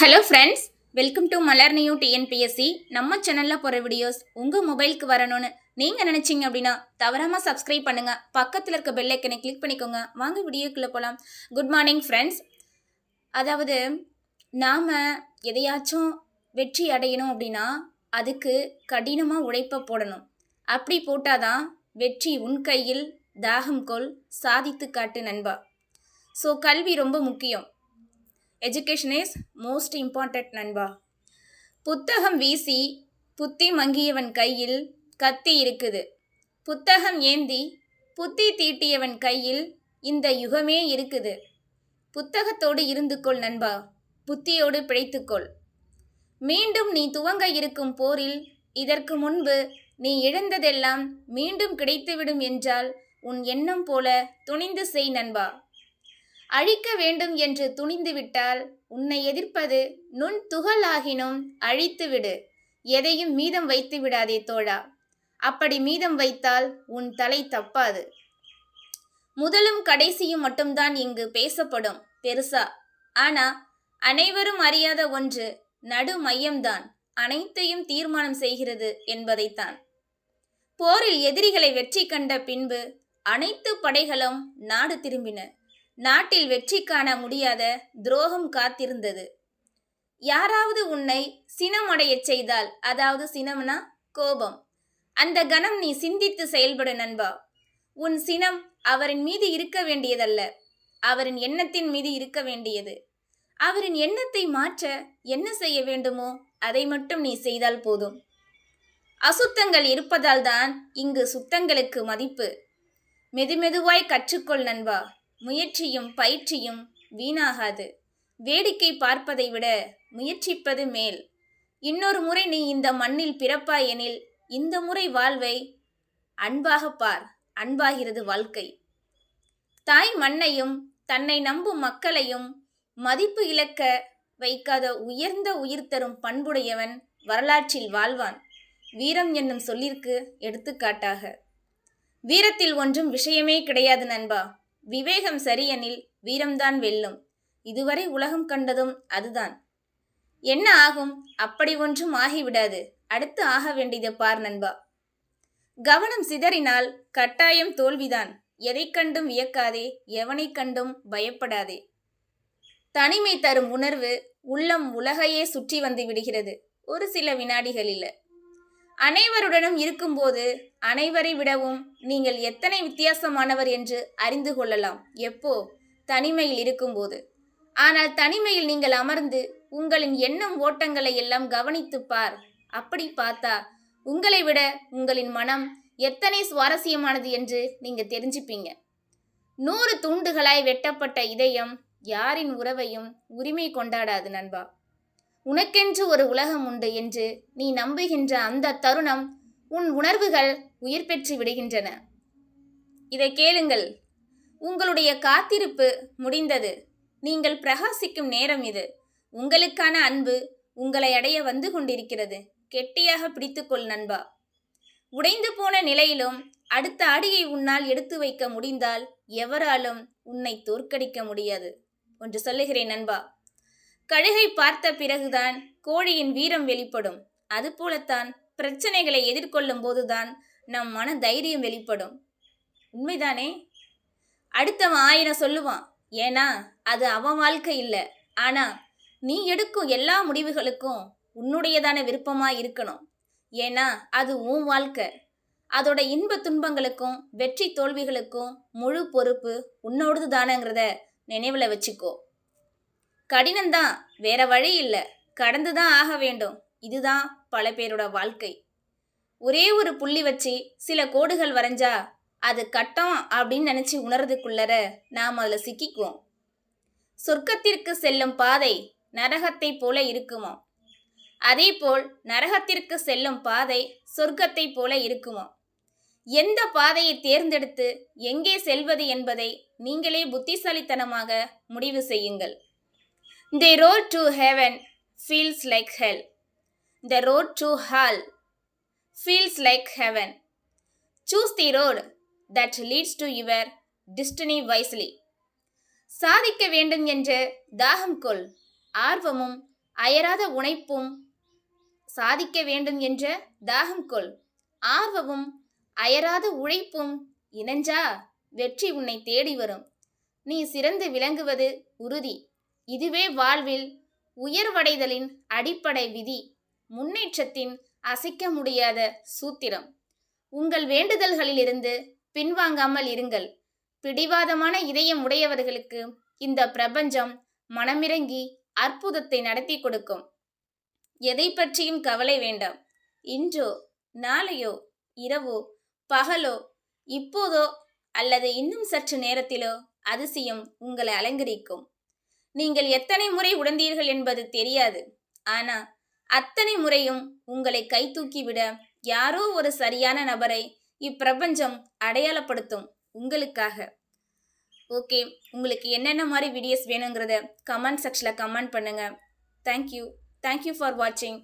Hello friends welcome to Malar new TNPSC நம்ம சேனலில் போகிற வீடியோஸ் உங்கள் மொபைலுக்கு வரணும்னு நீங்கள் நினச்சிங்க அப்படின்னா தவறாமல் சப்ஸ்கிரைப் பண்ணுங்கள் பக்கத்தில் இருக்க பெல் ஐக்கனை கிளிக் பண்ணிக்கோங்க. வாங்க வீடியோக்குள்ளே போகலாம் குட் மார்னிங் ஃப்ரெண்ட்ஸ் அதாவது நாம் எதையாச்சும் வெற்றி அடையணும் அப்படின்னா அதுக்கு கடினமாக உழைப்ப போடணும். அப்படி போட்டால் தான் வெற்றி உன் கையில் தாகம் கொள் சாதித்து காட்டு நண்பா. ஸோ கல்வி ரொம்ப முக்கியம். எஜுகேஷன் இஸ் மோஸ்ட் இம்பார்ட்டன்ட் நண்பா. புத்தகம் வீசி புத்தி மங்கியவன் கையில் கத்தி இருக்குது. புத்தகம் ஏந்தி புத்தி தீட்டியவன் கையில் இந்த யுகமே இருக்குது. புத்தகத்தோடு இருந்து கொள் நண்பா. புத்தியோடு பிழைத்துக்கொள். மீண்டும் நீ துவங்க இருக்கும் போரில் இதற்கு முன்பு நீ இழந்ததெல்லாம் மீண்டும் கிடைத்துவிடும் என்றால் உன் எண்ணம் போல துணிந்து செய் நண்பா. அழிக்க வேண்டும் என்று துணிந்துவிட்டால் உன்னை எதிர்ப்பது நுண் துகளாகினும் அழித்து விடு எதையும் மீதம் வைத்து விடாதே தோழா. அப்படி மீதம் வைத்தால் உன் தலை தப்பாது. முதலும் கடைசியும் மட்டும்தான் இங்கு பேசப்படும் பெருசா. ஆனா அனைவரும் அறியாத ஒன்று நடு மையம்தான் அனைத்தையும் தீர்மானம் செய்கிறது என்பதைத்தான். போரில் எதிரிகளை வெற்றி கண்ட பின்பு அனைத்து படைகளும் நாடு திரும்பின. நாட்டில் வெற்றி காண முடியாத துரோகம் காத்திருந்தது. யாராவது உன்னை சினமடையச் செய்தால் அதாவது சினம்னா கோபம். அந்த கணம் நீ சிந்தித்து செயல்படு நண்பா. உன் சினம் அவரின் மீது இருக்க வேண்டியதல்ல. அவரின் எண்ணத்தின் மீது இருக்க வேண்டியது. அவரின் எண்ணத்தை மாற்ற என்ன செய்ய வேண்டுமோ அதை மட்டும் நீ செய்தால் போதும். அசுத்தங்கள் இருப்பதால் தான் இங்கு சுத்தங்களுக்கு மதிப்பு. மெதுமெதுவாய் கற்றுக்கொள் நண்பா. முயற்சியும் பயிற்சியும் வீணாகாது. வேடிக்கை பார்ப்பதை விட முயற்சிப்பது மேல். இன்னொரு முறை நீ இந்த மண்ணில் பிறப்பாய் எனில் இந்த முறை வாழ்வை அன்பாக பார். அன்பாகிறது வாழ்க்கை. தாய் மண்ணையும் தன்னை நம்பும் மக்களையும் மதிப்பு இழக்க வைக்காத உயர்ந்த உயிர் தரும் பண்புடையவன் வரலாற்றில் வாழ்வான். வீரம் என்னும் சொல்லிற்கு எடுத்துக்காட்டாக. வீரத்தில் ஒன்றும் விஷயமே கிடையாது நண்பா. விவேகம் சரியெனில் வீரம்தான் வெல்லும். இதுவரை உலகம் கண்டதும் அதுதான். என்ன ஆகும்? அப்படி ஒன்றும் ஆகிவிடாது. அடுத்து ஆக வேண்டியதை பார் நண்பா. கவனம் சிதறினால் கட்டாயம் தோல்விதான். எதை கண்டும் வியக்காதே எவனை கண்டும் பயப்படாதே. தனிமை தரும் உணர்வு உள்ளம் உலகையே சுற்றி வந்து விடுகிறது. ஒரு சில வினாடிகளில். அனைவருடனும் இருக்கும்போது அனைவரை விடவும் நீங்கள் எத்தனை வித்தியாசமானவர் என்று அறிந்து கொள்ளலாம். எப்போ? தனிமையில் இருக்கும்போது. ஆனால் தனிமையில் நீங்கள் அமர்ந்து உங்களின் எண்ணம் ஓட்டங்களை எல்லாம் கவனித்து பார். அப்படி பார்த்தா உங்களை விட உங்களின் மனம் எத்தனை சுவாரஸ்யமானது என்று நீங்க தெரிஞ்சுப்பீங்க. நூறு துண்டுகளாய் வெட்டப்பட்ட இதயம் யாரின் உறவையும் உரிமை கொண்டாடாது நண்பா. உனக்கென்று ஒரு உலகம் உண்டு என்று நீ நம்புகின்ற அந்த தருணம் உன் உணர்வுகள் உயிர் பெற்று விடுகின்றன. இதை கேளுங்கள். உங்களுடைய காத்திருப்பு முடிந்தது. நீங்கள் பிரகாசிக்கும் நேரம் இது. உங்களுக்கான அன்பு உங்களை அடைய வந்து கொண்டிருக்கிறது. கெட்டியாக பிடித்துக்கொள் நண்பா. உடைந்து போன நிலையிலும் அடுத்த அடியை உன்னால் எடுத்து வைக்க முடிந்தால் எவராலும் உன்னை தோற்கடிக்க முடியாது. ஒன்று சொல்லுகிறேன் நண்பா. கழுகை பார்த்த பிறகுதான் கோழியின் வீரம் வெளிப்படும். அதுபோலத்தான் பிரச்சனைகளை எதிர்கொள்ளும் போதுதான் நம் மன தைரியம் வெளிப்படும். உண்மைதானே? அடுத்தவன் ஆயிரம் சொல்லுவான். ஏன்னா அது அவன் வாழ்க்கை இல்லை. ஆனால் நீ எடுக்கும் எல்லா முடிவுகளுக்கும் உன்னுடையதான விருப்பமாக இருக்கணும். ஏன்னா அது உன் வாழ்க்கை. அதோட இன்ப துன்பங்களுக்கும் வெற்றி தோல்விகளுக்கும் முழு பொறுப்பு உன்னோடது தானங்கிறத நினைவில் வச்சுக்கோ. கடினம்தான். வேற வழி இல்லை. கடந்து தான் ஆக வேண்டும். இதுதான் பல பேரோட வாழ்க்கை. ஒரே ஒரு புள்ளி வச்சு சில கோடுகள் வரைஞ்சா அது கட்டம் அப்படின்னு நினச்சி உணர்றதுக்குள்ளர நாம் அதில் சிக்கிக்குவோம். சொர்க்கத்திற்கு செல்லும் பாதை நரகத்தை போல இருக்குமோ? அதேபோல் நரகத்திற்கு செல்லும் பாதை சொர்க்கத்தை போல இருக்குமோ? எந்த பாதையை தேர்ந்தெடுத்து எங்கே செல்வது என்பதை நீங்களே புத்திசாலித்தனமாக முடிவு செய்யுங்கள். The road to heaven feels like hell the road to hell feels like heaven choose the road that leads to your destiny wisely சாதிக்க வேண்டும் என்று தாகம் கொள். ஆர்வமும் அயராத உழைப்பும் சாதிக்க வேண்டும் என்ற தாகம் கொள். ஆர்வமும் அயராத உழைப்பும் இணைஞ்சா வெற்றி உன்னை தேடி வரும். நீ சிறந்து விளங்குவது உறுதி. இதுவே வாழ்வில் உயர்வடைதலின் அடிப்படை விதி. முன்னேற்றத்தின் அசைக்க முடியாத சூத்திரம். உங்கள் வேண்டுதல்களிலிருந்து பின்வாங்காமல் இருங்கள். பிடிவாதமான இதயம் உடையவர்களுக்கு இந்த பிரபஞ்சம் மனமிறங்கி அற்புதத்தை நடத்தி கொடுக்கும். எதை பற்றியும் கவலை வேண்டாம். இன்றோ நாளையோ இரவோ பகலோ இப்போதோ அல்லது இன்னும் சற்று நேரத்திலோ அதிசயம் உங்களை அலங்கரிக்கும். நீங்கள் எத்தனை முறை உடந்தீர்கள் என்பது தெரியாது. ஆனா அத்தனை முறையும் உங்களை கை தூக்கிவிட யாரோ ஒரு சரியான நபரை இப்பிரபஞ்சம் அடையாளப்படுத்தும் உங்களுக்காக. ஓகே உங்களுக்கு என்னென்ன மாதிரி வீடியோஸ் வேணுங்கிறத கமெண்ட் செக்ஷனில் கமெண்ட் பண்ணுங்கள் தேங்க்யூ தேங்க்யூ ஃபார் வாட்சிங்